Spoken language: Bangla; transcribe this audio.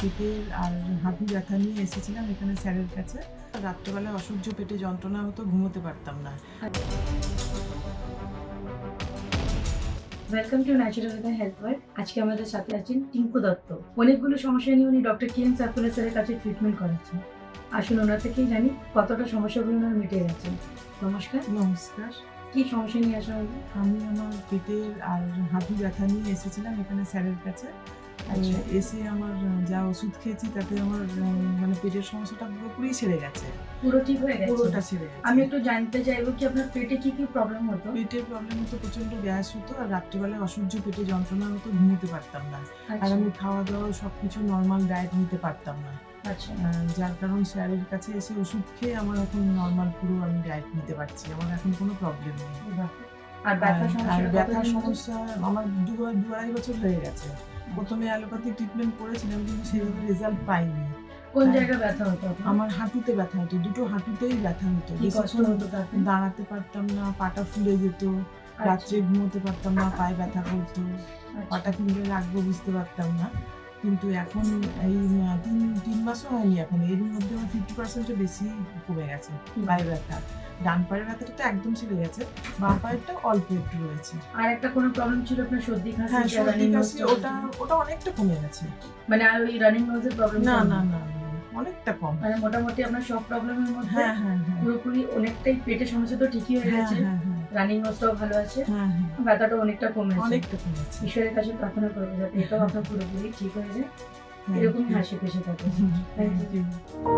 পেটের আর হাঁটু ব্যথা নিয়ে এসেছিলাম এখানে স্যারের কাছে। রাত্রেবেলায় অসহ্য পেটে যন্ত্রণা হতো ঘুমোতে পারতাম না। Welcome to natural health world আজকে আমাদের সাথে আছেন টিঙ্কু দত্ত। অনেকগুলো সমস্যা নিয়ে উনি ডক্টর কিএন সার্কুলার স্যারের কাছে ট্রিটমেন্ট করাচ্ছেন। আসুন ওনার থেকেই জানি কতটা সমস্যাগুলো ওনার মিটে গেছে। নমস্কার। নমস্কার। কি সমস্যা নিয়ে আসা আমি আমার পেটের আর হাঁটু ব্যথা নিয়ে এসেছিলাম এখানে স্যারের কাছে। এসে আমার যা ওষুধ খেয়েছি তাতে আমার মানে পেটের সমস্যাটা পুরোপুরি সেরে গেছে। পুরো ঠিক হয়ে গেছে? পুরোটা সেরে গেছে। আমি একটু জানতে চাইব কি আপনার পেটে কি কি প্রবলেম হতো? পেটের প্রবলেম হতো প্রচণ্ড গ্যাস হতো আর রাত্রিবেলায় অসহ্য পেটে যন্ত্রণা হতো ঘুমোতে পারতাম না। আর আচ্ছা আমি খাওয়া দাওয়া সবকিছু নর্মাল ডায়েট নিতে পারতাম না। আচ্ছা। যার কারণ স্যারের কাছে এসে ওষুধ খেয়ে আমার এখন নর্মাল পুরো আমি ডায়েট নিতে পারছি। আমার এখন কোনো প্রবলেম নেই। আর আর- আর ব্যথার সমস্যা আমার দু আড়াই বছর হয়ে গেছে। প্রথমে অ্যালোপ্যাথি ট্রিটমেন্ট করেছিলাম কিন্তু সেভাবে রেজাল্ট পাইনি। কোন। জায়গায় ব্যথা হতো আমার হাঁটুতে ব্যথা হতো দুটো হাঁটুতেই ব্যথা হতো। কষ্ট হতো দাঁড়াতে পারতাম না পাটা ফুলে যেত রাত্রে ঘুমোতে পারতাম না পায়ে ব্যথা করতো। আচ্ছা। পাটা কিনলে রাখব বুঝতে পারতাম না। কিন্তু এখন এই তিন তিন মাসও হয়নি এখন। এর মধ্যে আমার ফিফটি পার্সেন্টের বেশি কমে গেছে পায়ে ব্যথা ডান পায়ের ব্যথাটা তো একদম ছেড়ে গেছে বাম পায়েরটা অল্প একটু রয়েছে। আর একটা কোনো প্রবলেম ছিল আপনার সর্দি খাসি হ্যাঁ সর্দি কাশি ওটা ওটা অনেকটা কমে গেছে। মানে আর ওই রানিং নোজের প্রবলেম না না না না, অনেকটা কম। মানে মোটামুটি আপনার সব প্রবলেমের মধ্যে হ্যাঁ হ্যাঁ হ্যাঁ। পুরোপুরি অনেকটাই পেটের সমস্যা তো ঠিকই হয়ে হ্যাঁ গেছে। হ্যাঁ হ্যাঁ। রানিং নোজটাও ভালো আছে হ্যাঁ হ্যাঁ। ব্যথাটা অনেকটা কমেছে। অনেকটা কমেছে। ঈশ্বরের কাছে প্রার্থনা করব যাতে এটাও আপনার পুরোপুরি ঠিক হয়ে যায়। এরকমই। হাসি খুশি থাকে। Thank you.